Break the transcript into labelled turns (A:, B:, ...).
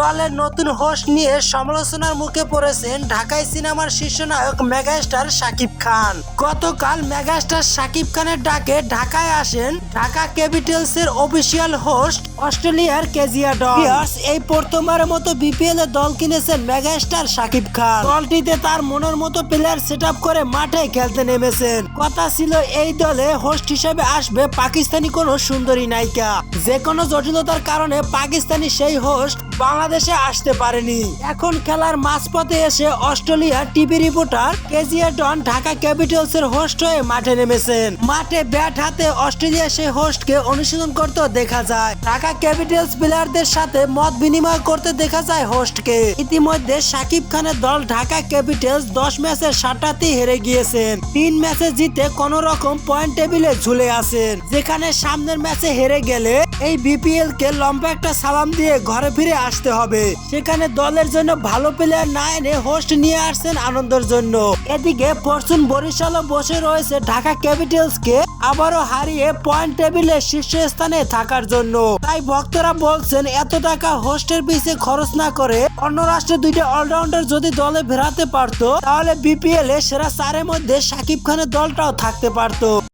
A: দলের নতুন হোস্ট নিয়ে সমালোচনার মুখে পড়েছেন ঢাকাই সিনেমার শীর্ষনায়ক মেগাস্টার শাকিব খান। গতকাল মেগাস্টার শাকিব খানের ডাকে ঢাকায় আসেন ঢাকা ক্যাপিটালস এর অফিসিয়াল হোস্ট অস্ট্রেলিয়ার কেজিয়া ডন। এই প্রথমবারের মতো বিপিএল এ দল কিনেছেন মেগাস্টার শাকিব খান। দলটিতে তার মনের মতো প্লেয়ার সেট করে মাঠে খেলতে নেমেছেন। কথা ছিল, এই দলে হোস্ট হিসেবে আসবে পাকিস্তানি কোনো সুন্দরী নায়িকা। যে কোনো জটিলতার কারণে পাকিস্তানি সেই হোস্ট বাংলাদেশে আসতে পারেনি। এখন খেলার মাঝপথে এসে অস্ট্রেলিয়ার TV reporter Kezia Don Dhaka capitals এর হোস্ট হয়ে মাঠে নেমেছেন। মাঠে ব্যাট হাতে অস্ট্রেলিয়া সেই হোস্টকে অনুশীলন করতে দেখা যায়। ঢাকা ক্যাপিটালস প্লেয়ারদের সাথে মত বিনিময় করতে দেখা যায় হোস্টকে। ইতিমধ্যে সাকিব খানের দল ঢাকা ক্যাপিটালস দশ ম্যাচের সাতটাতেই হেরে গিয়েছেন। তিন ম্যাচে জিতে কোন রকম পয়েন্ট টেবিলে ঝুলে আছেন। যেখানে সামনের ম্যাচে হেরে গেলে এই বিপিএল কে লম্বা একটা সালাম দিয়ে ঘরে ফিরে আসতে হবে। সেখানে দলের জন্য ভালো প্লেয়ার না এনে হোস্ট নিয়ে আসছেন আনন্দের জন্য। এদিকে ফরচুন বরিশালও বসে রয়েছে ঢাকা ক্যাপিটালস কে আবারও হারিয়ে পয়েন্ট টেবিলে শীর্ষস্থানে থাকার জন্য। তাই ভক্তরা বলছেন, এত টাকা হোস্টের পিছে খরচ না করে অন্য রাষ্ট্রের দুইটা অলরাউন্ডার যদি দলে ফেরাতে পারতো, তাহলে বিপিএল এ সেরা চারের মধ্যে সাকিব খানের দলটাও থাকতে পারতো।